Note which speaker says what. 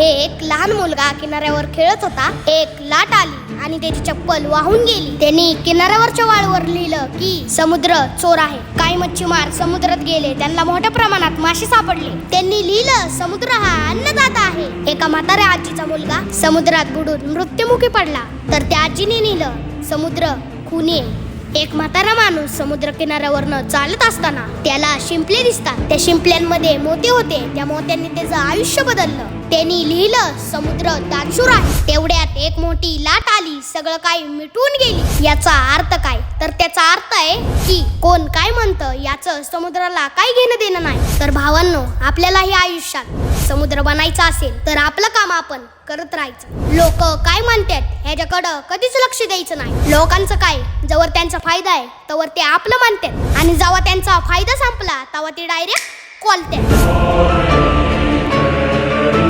Speaker 1: एक लहान मुलगा किनाऱ्यावर खेळत होता. एक लाट आली आणि त्याची चप्पल वाहून गेली. त्यांनी किनाऱ्यावरच्या वाळूवर लिहिलं की समुद्र चोर आहे. काही मच्छीमार समुद्रात गेले. त्यांना मोठ्या प्रमाणात मासे सापडले. त्यांनी लिहिलं समुद्र हा अन्नदाता आहे. एका म्हाताऱ्या आजीचा मुलगा समुद्रात बुडून मृत्युमुखी पडला. तर त्या आजीने लिहिलं समुद्र खुनी आहे. एक म्हातारा माणूस समुद्र किनाऱ्यावरनं चालत असताना त्याला शिंपले दिसतात. त्या शिंपल्यांमध्ये मोती होते. त्या मोत्यांनी त्याचं आयुष्य बदललं. त्यांनी लिहिलं समुद्र दानशूर आहे. तेवढ्यात एक मोठी लाट आली. सगळं काही मिटून गेली. याचा अर्थ काय? तर त्याचा अर्थ आहे की कोण काय म्हणतं याचं समुद्राला काय घेणं देणं नाही. तर भावांनो आपल्यालाही आयुष्यात समुद्र बनायचा असेल तर आपलं काम आपण करत राहायचं. लोक काय म्हणतात ह्याच्याकडं कधीच लक्ष द्यायचं नाही. लोकांचं काय? जवळ त्यांचा फायदा आहे तवर ते आपलं मानतात आणि जेव्हा त्यांचा फायदा संपला तेव्हा ते डायरेक्ट कॉलतात